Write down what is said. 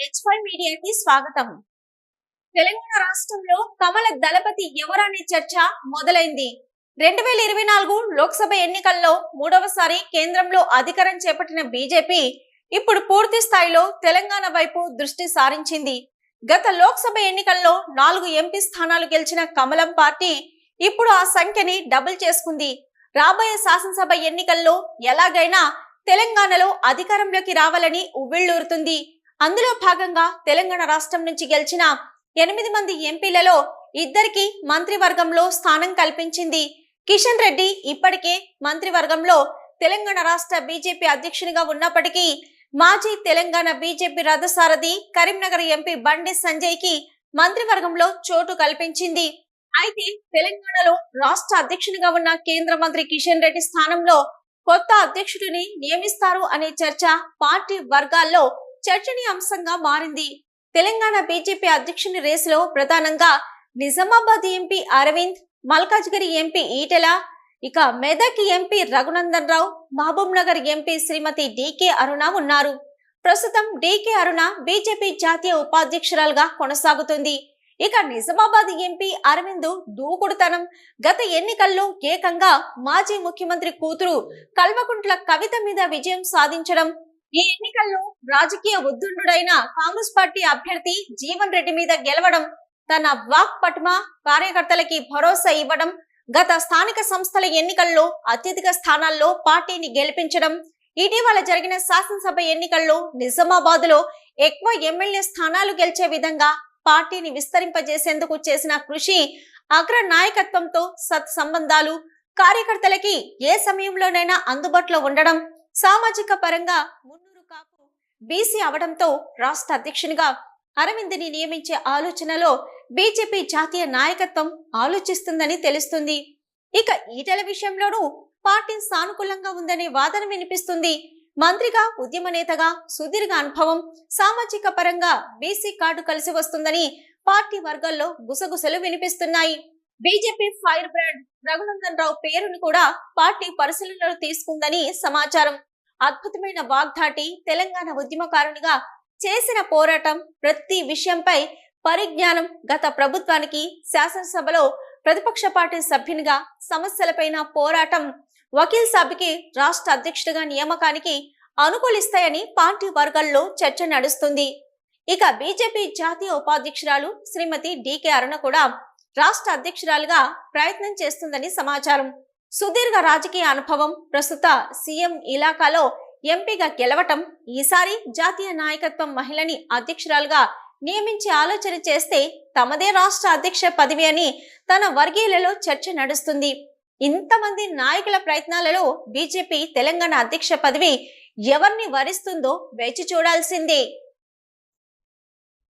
H five మీడియాకి స్వాగతం. తెలంగాణ రాష్ట్రంలో కమల దళపతి ఎవరనే చర్చ మొదలైంది. రెండు వేల ఇరవై నాలుగు లోక్సభ ఎన్నికల్లో మూడవసారి కేంద్రంలో అధికారం చేపట్టిన బీజేపీ ఇప్పుడు పూర్తి స్థాయిలో తెలంగాణ వైపు దృష్టి సారించింది. గత లోక్సభ ఎన్నికల్లో నాలుగు ఎంపీ స్థానాలు గెలిచిన కమలం పార్టీ ఇప్పుడు ఆ సంఖ్యని డబుల్ చేసుకుంది. రాబోయే శాసనసభ ఎన్నికల్లో ఎలాగైనా తెలంగాణలో అధికారంలోకి రావాలని ఉవ్విళ్ళూరుతుంది. అందులో భాగంగా తెలంగాణ రాష్ట్రం నుంచి గెలిచిన ఎనిమిది మంది ఎంపీలలో ఇద్దరికి మంత్రివర్గంలో స్థానం కల్పించింది. కిషన్ రెడ్డి ఇప్పటికే మంత్రివర్గంలో తెలంగాణ రాష్ట్ర బీజేపీ అధ్యక్షునిగా ఉన్నప్పటికీ మాజీ తెలంగాణ బీజేపీ రథసారథి కరీంనగర్ ఎంపీ బండి సంజయ్కి మంత్రివర్గంలో చోటు కల్పించింది. అయితే తెలంగాణలో రాష్ట్ర అధ్యక్షునిగా ఉన్న కేంద్ర మంత్రి కిషన్ రెడ్డి స్థానంలో కొత్త అధ్యక్షుడిని నియమిస్తారు అనే చర్చ పార్టీ వర్గాల్లో చర్చనీయాంశంగా మారింది. తెలంగాణ బీజేపీ అధ్యక్షుని రేసులో ప్రధానంగా నిజామాబాద్ ఎంపీ అరవింద్ మల్కాజ్గిరి ఎంపీ ఈటెల ఇక Medak MP Raghunandan Rao Mahabubnagar MP Shrimati DK Aruna ఉన్నారు. ప్రస్తుతం డికే అరుణ బీజేపీ జాతీయ ఉపాధ్యక్షురాలుగా కొనసాగుతుంది. ఇక నిజామాబాద్ ఎంపీ అరవింద్ దూకుడుతనం. గత ఎన్నికల్లో ఏకంగా మాజీ ముఖ్యమంత్రి కూతురు కల్వకుంట్ల కవిత మీద విజయం సాధించడం ఈ ఎన్నికల్లో రాజకీయ ఉద్దండుడైన కాంగ్రెస్ పార్టీ అభ్యర్థి జీవన్ రెడ్డి మీద గెలవడం తన వాక్ పట్మ కార్యకర్తలకి భరోసా ఇవ్వడం గత స్థానిక సంస్థల ఎన్నికల్లో అత్యధిక స్థానాల్లో పార్టీని గెలిపించడం ఇటీవల జరిగిన శాసనసభ ఎన్నికల్లో నిజామాబాద్లో ఎక్కువ ఎమ్మెల్యే స్థానాలు గెలిచే విధంగా పార్టీని విస్తరింపజేసేందుకు చేసిన కృషి అగ్ర నాయకత్వంతో సత్ సంబంధాలు కార్యకర్తలకి ఏ సమయంలోనైనా అందుబాటులో ఉండడం సామాజిక పరంగా మున్నూరు కాపు బీసీ అవడంతో రాష్ట్ర అధ్యక్షునిగా అరవింద్ని నియమించే ఆలోచనలో బీజేపీ జాతీయ నాయకత్వం ఆలోచిస్తుందని తెలుస్తుంది. ఇక ఈటల విషయంలోనూ పార్టీ సానుకూలంగా ఉందనే వాదన వినిపిస్తుంది. మంత్రిగా ఉద్యమ నేతగా సుదీర్ఘ అనుభవం సామాజిక పరంగా బీసీ కార్డు కలిసి వస్తుందని పార్టీ వర్గాల్లో గుసగుసలు వినిపిస్తున్నాయి. BJP fire brand Raghunandan Rao పేరును కూడా పార్టీ పరిశీలనలో తీసుకుందని సమాచారం. అద్భుతమైన వాగ్దాటి తెలంగాణ ఉద్యమకారునిగా చేసిన పోరాటం ప్రతి విషయంపై పరిజ్ఞానం గత ప్రభుత్వానికి శాసనసభలో ప్రతిపక్ష పార్టీ సభ్యునిగా సమస్యలపైన పోరాటం వకీల్ సాబ్కి రాష్ట్ర అధ్యక్షుడిగా నియామకానికి అనుకూలిస్తాయని పార్టీ వర్గాల్లో చర్చ నడుస్తుంది. ఇక బీజేపీ జాతీయ ఉపాధ్యక్షురాలు శ్రీమతి డికే అరుణ కూడా రాష్ట్ర అధ్యక్షురాలుగా ప్రయత్నం చేస్తుందని సమాచారం. సుదీర్ఘ రాజకీయ అనుభవం ప్రస్తుత సీఎం ఇలాకాలో ఎంపీగా గెలవటం ఈసారి జాతీయ నాయకత్వం మహిళని అధ్యక్షురాలుగా నియమించే ఆలోచన చేస్తే తమదే రాష్ట్ర అధ్యక్ష పదవి అని తన వర్గీయులలో చర్చ నడుస్తుంది. ఇంతమంది నాయకుల ప్రయత్నాలలో బీజేపీ తెలంగాణ అధ్యక్ష పదవి ఎవరిని వరిస్తుందో వేచి చూడాల్సిందే.